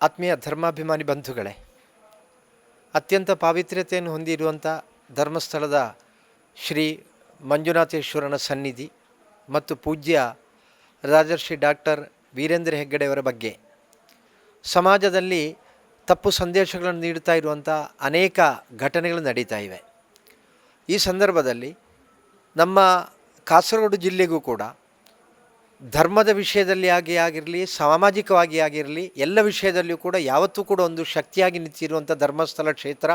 ಆತ್ಮೀಯ ಧರ್ಮಾಭಿಮಾನಿ ಬಂಧುಗಳೇ, ಅತ್ಯಂತ ಪಾವಿತ್ರ್ಯತೆಯನ್ನು ಹೊಂದಿರುವಂಥ ಧರ್ಮಸ್ಥಳದ ಶ್ರೀ ಮಂಜುನಾಥೇಶ್ವರನ ಸನ್ನಿಧಿ ಮತ್ತು ಪೂಜ್ಯ ರಾಜರ್ಷಿ ಡಾಕ್ಟರ್ ವೀರೇಂದ್ರ ಹೆಗ್ಗಡೆಯವರ ಬಗ್ಗೆ. ಸಮಾಜದಲ್ಲಿ ತಪ್ಪು ಸಂದೇಶಗಳನ್ನು ನೀಡುತ್ತಾ ಇರುವಂಥ ಅನೇಕ ಘಟನೆಗಳು ನಡೀತಾ ಇವೆ. ಈ ಸಂದರ್ಭದಲ್ಲಿ ನಮ್ಮ ಕಾಸರಗೋಡು ಜಿಲ್ಲೆಗೂ ಕೂಡ ಧರ್ಮದ ವಿಷಯದಲ್ಲಿ ಆಗಿ ಆಗಿರಲಿ, ಸಾಮಾಜಿಕವಾಗಿ ಆಗಿರಲಿ, ಎಲ್ಲ ವಿಷಯದಲ್ಲಿಯೂ ಕೂಡ ಯಾವತ್ತೂ ಕೂಡ ಒಂದು ಶಕ್ತಿಯಾಗಿ ನಿಂತಿರುವಂಥ ಧರ್ಮಸ್ಥಳ ಕ್ಷೇತ್ರ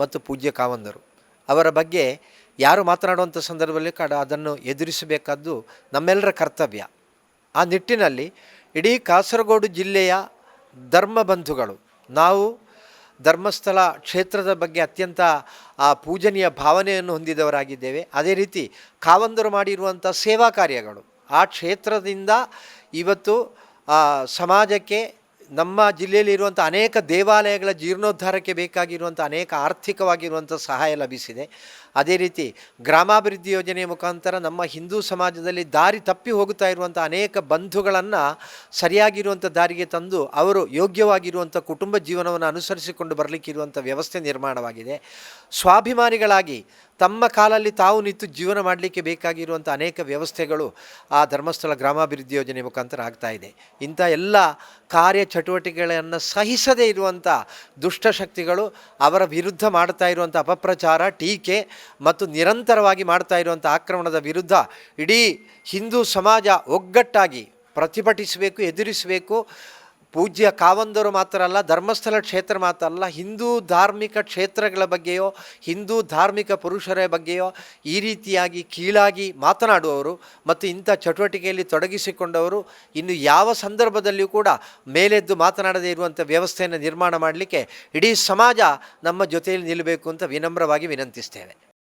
ಮತ್ತು ಪೂಜ್ಯ ಕಾವಂದರು ಅವರ ಬಗ್ಗೆ ಯಾರು ಮಾತನಾಡುವಂಥ ಸಂದರ್ಭದಲ್ಲಿ ಕಡ ಅದನ್ನು ಎದುರಿಸಬೇಕಾದ್ದು ನಮ್ಮೆಲ್ಲರ ಕರ್ತವ್ಯ. ಆ ನಿಟ್ಟಿನಲ್ಲಿ ಇಡೀ ಕಾಸರಗೋಡು ಜಿಲ್ಲೆಯ ಧರ್ಮ ಬಂಧುಗಳು, ನಾವು ಧರ್ಮಸ್ಥಳ ಕ್ಷೇತ್ರದ ಬಗ್ಗೆ ಅತ್ಯಂತ, ಆ, ಪೂಜನೀಯ ಭಾವನೆಯನ್ನು ಹೊಂದಿದವರಾಗಿದ್ದೇವೆ. ಅದೇ ರೀತಿ ಕಾವಂದರು ಮಾಡಿರುವಂಥ ಸೇವಾ ಕಾರ್ಯಗಳು ಆ ಕ್ಷೇತ್ರದಿಂದ ಇವತ್ತು ಸಮಾಜಕ್ಕೆ, ನಮ್ಮ ಜಿಲ್ಲೆಯಲ್ಲಿರುವಂಥ ಅನೇಕ ದೇವಾಲಯಗಳ ಜೀರ್ಣೋದ್ಧಾರಕ್ಕೆ ಬೇಕಾಗಿರುವಂಥ ಅನೇಕ ಆರ್ಥಿಕವಾಗಿರುವಂಥ ಸಹಾಯ ಲಭಿಸಿದೆ. ಅದೇ ರೀತಿ ಗ್ರಾಮಾಭಿವೃದ್ಧಿ ಯೋಜನೆಯ ಮುಖಾಂತರ ನಮ್ಮ ಹಿಂದೂ ಸಮಾಜದಲ್ಲಿ ದಾರಿ ತಪ್ಪಿ ಹೋಗುತ್ತಾ ಇರುವಂಥ ಅನೇಕ ಬಂಧುಗಳನ್ನು ಸರಿಯಾಗಿರುವಂಥ ದಾರಿಗೆ ತಂದು ಅವರು ಯೋಗ್ಯವಾಗಿರುವಂಥ ಕುಟುಂಬ ಜೀವನವನ್ನು ಅನುಸರಿಸಿಕೊಂಡು ಬರಲಿಕ್ಕಿರುವಂಥ ವ್ಯವಸ್ಥೆ ನಿರ್ಮಾಣವಾಗಿದೆ. ಸ್ವಾಭಿಮಾನಿಗಳಾಗಿ ತಮ್ಮ ಕಾಲಲ್ಲಿ ತಾವು ನಿಂತು ಜೀವನ ಮಾಡಲಿಕ್ಕೆ ಬೇಕಾಗಿರುವಂಥ ಅನೇಕ ವ್ಯವಸ್ಥೆಗಳು ಆ ಧರ್ಮಸ್ಥಳ ಗ್ರಾಮಾಭಿವೃದ್ಧಿ ಯೋಜನೆ ಮುಖಾಂತರ ಆಗ್ತಾ ಇದೆ. ಇಂಥ ಎಲ್ಲ ಕಾರ್ಯ ಚಟುವಟಿಕೆಗಳನ್ನು ಸಹಿಸದೇ ಇರುವಂಥ ದುಷ್ಟಶಕ್ತಿಗಳು ಅವರ ವಿರುದ್ಧ ಮಾಡ್ತಾ ಇರುವಂಥ ಅಪಪ್ರಚಾರ, ಟೀಕೆ ಮತ್ತು ನಿರಂತರವಾಗಿ ಮಾಡ್ತಾ ಇರುವಂಥ ಆಕ್ರಮಣದ ವಿರುದ್ಧ ಇಡೀ ಹಿಂದೂ ಸಮಾಜ ಒಗ್ಗಟ್ಟಾಗಿ ಪ್ರತಿಭಟಿಸಬೇಕು, ಎದುರಿಸಬೇಕು. ಪೂಜ್ಯ ಕಾವಂದರು ಮಾತ್ರ ಅಲ್ಲ, ಧರ್ಮಸ್ಥಳ ಕ್ಷೇತ್ರ ಮಾತ್ರ ಅಲ್ಲ, ಹಿಂದೂ ಧಾರ್ಮಿಕ ಕ್ಷೇತ್ರಗಳ ಬಗ್ಗೆಯೋ, ಹಿಂದೂ ಧಾರ್ಮಿಕ ಪುರುಷರ ಬಗ್ಗೆಯೋ ಈ ರೀತಿಯಾಗಿ ಕೀಳಾಗಿ ಮಾತನಾಡುವವರು ಮತ್ತು ಇಂಥ ಚಟುವಟಿಕೆಯಲ್ಲಿ ತೊಡಗಿಸಿಕೊಂಡವರು ಇನ್ನು ಯಾವ ಸಂದರ್ಭದಲ್ಲಿಯೂ ಕೂಡ ಮೇಲೆದ್ದು ಮಾತನಾಡದೇ ಇರುವಂಥ ವ್ಯವಸ್ಥೆಯನ್ನು ನಿರ್ಮಾಣ ಮಾಡಲಿಕ್ಕೆ ಇಡೀ ಸಮಾಜ ನಮ್ಮ ಜೊತೆಯಲ್ಲಿ ನಿಲ್ಲಬೇಕು ಅಂತ ವಿನಮ್ರವಾಗಿ ವಿನಂತಿಸ್ತೇವೆ